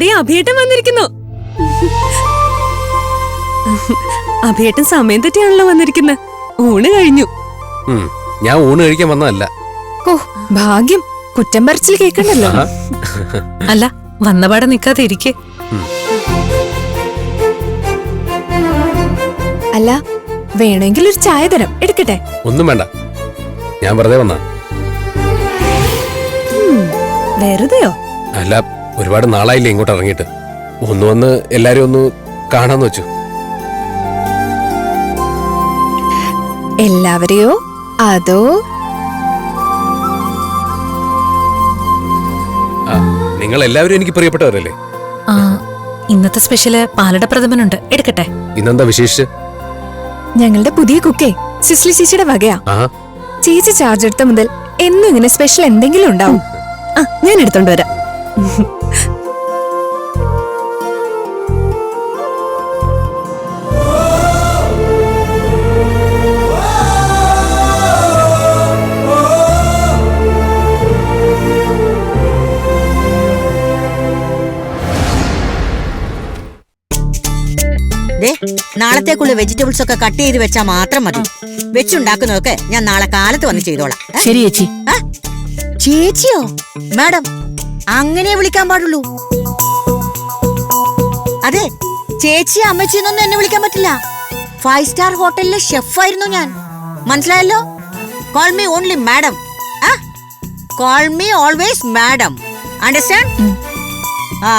ദേ അഭിയേട്ടൻ വന്നിരിക്കുന്നു. അഭിയേട്ടൻ സമയം തെറ്റിയാണല്ലോ വന്നിരിക്കുന്നത് ഊണ് കഴിഞ്ഞു. ഞാൻ ഊണ് കഴിക്കാൻ വന്നതല്ല. ഓ ഭാഗ്യം. കുറ്റം പറിച്ചിൽ കേൾക്കണ്ടല്ലോ. അല്ല വന്നപാടെ നിക്കാതെ ഇരിക്കേ. അല്ല വേണമെങ്കിൽ ഒരു ചായ തരാം. എടുക്കട്ടെ? ഒന്നും വേണ്ട. ഞാൻ വെറുതെ വന്ന. വെറുതെയോ? അല്ല ഒരുപാട് നാളായില്ലേ ഇങ്ങോട്ട് ഇറങ്ങിയിട്ട്. ഒന്ന് വന്ന് എല്ലാരും ഒന്ന് കാണാന്ന് വെച്ചു. എല്ലാവരെയോ? അതോ? നിങ്ങൾ എല്ലാവരും എനിക്ക് പ്രിയപ്പെട്ടവരല്ലേ? ആ ഇന്നത്തെ സ്പെഷ്യൽ പാലട പ്രഥമനുണ്ട്. എടുക്കട്ടെ. ഇന്നെന്താ വിശേഷിച്ച്? ഞങ്ങളുടെ പുതിയ കുക്കേ സിസ്ലി ചേച്ചിയുടെ വകയാ. ആ. ചേച്ചി ചാർജ് എടുത്ത മുതൽ എന്നും ഇങ്ങനെ സ്പെഷ്യൽ എന്തെങ്കിലും ഉണ്ടാവും. ആ ഞാൻ എടുത്തോണ്ട് വരാം. നാളത്തേക്കുള്ള വെജിറ്റബിൾസ് ഒക്കെ കട്ട് ചെയ്ത് വെച്ചാൽ മാത്രം മതി. വെച്ചുണ്ടാക്കുന്നതൊക്കെ ഞാൻ നാളെ കാലത്ത് വന്ന് ചെയ്തോളാം. ശരി ചേച്ചി. ചേച്ചിയോ? മാഡം അങ്ങനെ വിളിക്കാൻ പാടുള്ളൂ. അതെ ചേച്ചി അമ്മച്ചി എന്നൊന്നും എന്നെ വിളിക്കാൻ പറ്റില്ല. ഫൈവ് സ്റ്റാർ ഹോട്ടലിലെ ഷെഫായിരുന്നു ഞാൻ. മനസ്സിലായല്ലോ? Call me only madam call me always madam understand ആ.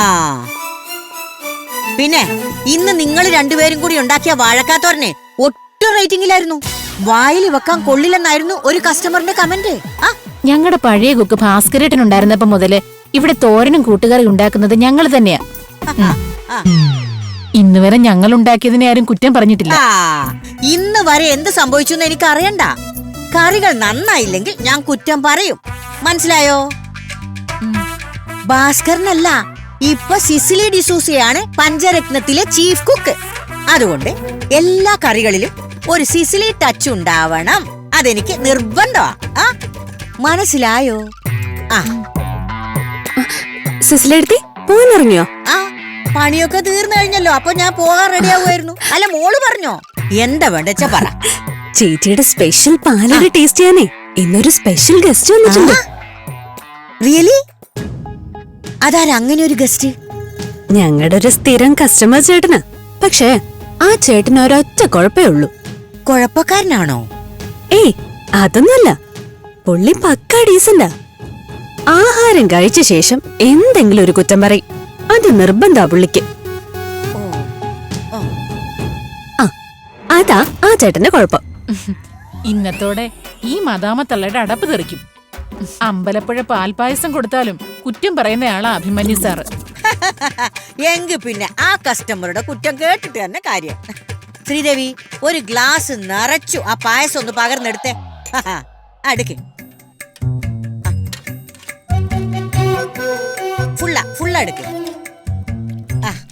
പിന്നെ ഇന്ന് നിങ്ങൾ രണ്ടുപേരും കൂടി ഉണ്ടാക്കിയ വാഴക്കാത്തോരനെ ഒട്ടും റേറ്റിംഗിലായിരുന്നു വായിൽ വെക്കാൻ കൊള്ളില്ലെന്നായിരുന്നു ഒരു കസ്റ്റമറിന്റെ കമന്റ് ആ? ഞങ്ങളുടെ പഴയ കുക്ക് ഭാസ്കരേട്ടൻ ഉണ്ടായിരുന്നപ്പോ മുതൽ ഇവിടെ തോരനും കൂട്ടുകറി ഉണ്ടാക്കുന്നത് ഞങ്ങൾ തന്നെയാ. ഇന്ന് വരെ ഞങ്ങൾ ഉണ്ടാക്കിയതിനെ ആരും കുറ്റം പറഞ്ഞിട്ടില്ല. ഇന്ന് വരെ എന്ത് സംഭവിച്ചു എനിക്ക് അറിയണ്ട കറികൾ നന്നായില്ലെങ്കിൽ ഞാൻ കുറ്റം പറയും. മനസ്സിലായോ? ഭാസ്കരനല്ല ഇപ്പൊ സിസിലി ഡിസൂസയാണ് പഞ്ചരത്നത്തിലെ ചീഫ് കുക്ക്. അതുകൊണ്ട് എല്ലാ കറികളിലും ഒരു സിസിലി ടച്ച് ഉണ്ടാവണം. അതെനിക്ക് നിർബന്ധമാ മനസ്സിലായോ? ആ. സിസിലെടുത്തി പോയിന്നിറങ്ങിയോ ആ പണിയൊക്കെ തീർന്നു കഴിഞ്ഞല്ലോ അപ്പൊ ഞാൻ പോകാൻ റെഡി ആവുമായിരുന്നു. അല്ല മോൾ പറഞ്ഞോ? എന്താ വേണ്ടച്ച പറ. ചേച്ചിയുടെ സ്പെഷ്യൽ പാലട ടേസ്റ്റ് ചെയ്യാനേ. ഇന്നൊരു സ്പെഷ്യൽ ഗസ്റ്റ് വന്നിട്ടുണ്ട്. റിയലി? അതാരാ അങ്ങനെ ഒരു ഗസ്റ്റ് ഞങ്ങളുടെ ഒരു സ്ഥിരം കസ്റ്റമർ ചേട്ടനാ. പക്ഷേ ആ ചേട്ടന് ഒരൊറ്റ കുഴപ്പേ ഉള്ളൂ. കുഴപ്പക്കാരനാണോ? ഏയ് അതൊന്നുമല്ല. പുള്ളി പക്ക ഡീസന്റാ ആഹാരം കഴിച്ച ശേഷം എന്തെങ്കിലും ഒരു കുറ്റം പറയും. അത് നിർബന്ധാ പുള്ളിക്ക്. അതാ ആ ചേട്ടന്റെ കുഴപ്പം. ഇന്നത്തോടെ ഈ മദാമത്തള്ളയുടെ അടപ്പ് തെറിക്കും. അമ്പലപ്പുഴ പാൽപായസം കൊടുത്താലും കുറ്റം പറയുന്നയാളാ അഭിമന്യു സാറ് എങ്കിൽ പിന്നെ ആ കസ്റ്റമറുടെ കുറ്റം കേട്ടിട്ട് തന്നെ കാര്യം. ശ്രീദേവി ഒരു ഗ്ലാസ് നിറച്ചു ആ പായസം ഒന്ന് പകർന്നെടുത്തേ. അടുക്ക്. ഫുള്ള എടുക്ക്. ആ.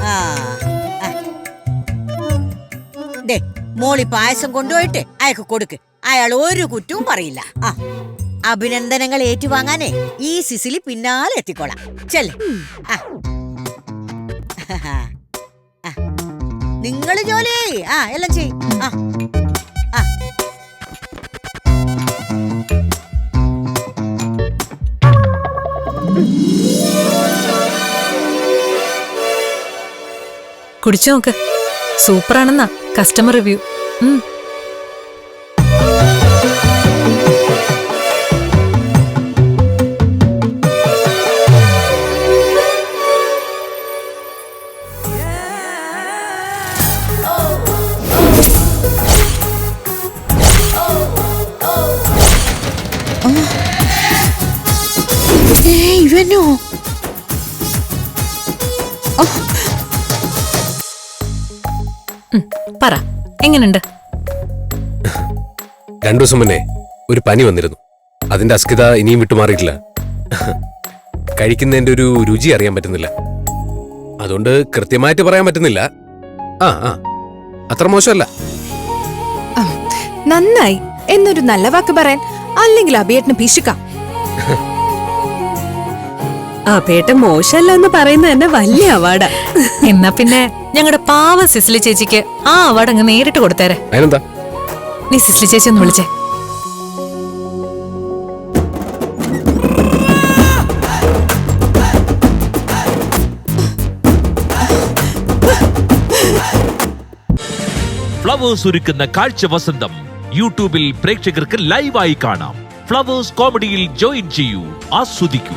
ആ, മോളി പായസം കൊണ്ടുപോയിട്ട് അയാൾക്ക് കൊടുക്ക്. അയാൾ ഒരു കുറ്റവും പറയില്ല. ആ. അഭിനന്ദനങ്ങൾ ഏറ്റുവാങ്ങാനേ ഈ സിസിലി പിന്നാലെ എത്തിക്കോളാം. ചെല്ലേ. നിങ്ങൾ ജോലി ആ എല്ലാം ചെയ് ആ ആ. കുടിച്ചു നോക്ക്. സൂപ്പറാണെന്നാ കസ്റ്റമർ റിവ്യൂ ഓ ഇവനോ? ഉം. പറ. എങ്ങനുണ്ട്? രണ്ടു ദിവസം മുന്നേ ഒരു പനി വന്നിരുന്നു. അതിന്റെ അസ്കിത ഇനിയും വിട്ടുമാറിയിട്ടില്ല കഴിക്കുന്നതിന്റെ ഒരു രുചി അറിയാൻ പറ്റുന്നില്ല. അതുകൊണ്ട് കൃത്യമായിട്ട് പറയാൻ പറ്റുന്നില്ല. ആ ആ. അത്ര മോശമല്ല. നന്നായി. എന്നൊരു നല്ല വാക്ക് പറയാൻ അല്ലെങ്കിൽ അഭിയേട്ടന് പിശുക്കാം അപേട്ട മോശമല്ല എന്ന് പറയുന്നത് തന്നെ വലിയ അവാർഡാ. എന്നാ പിന്നെ ഞങ്ങളുടെ പാവ സിസിലി ചേച്ചിക്ക് ആ അവാർഡ് അങ്ങ് നേരിട്ട് കൊടുത്തേരെ. അതിനെന്താ? നീ സിസിലി ചേച്ചി ഒന്ന് വിളിച്ചേ. ഫ്ലവേഴ്സ് ഒരുക്കുന്ന കാഴ്ച വസന്തം യൂട്യൂബിൽ പ്രേക്ഷകർക്ക് ലൈവായി കാണാം. ഫ്ലവേഴ്സ് കോമഡിയിൽ ജോയിൻ ചെയ്യൂ ആസ്വദിക്കൂ.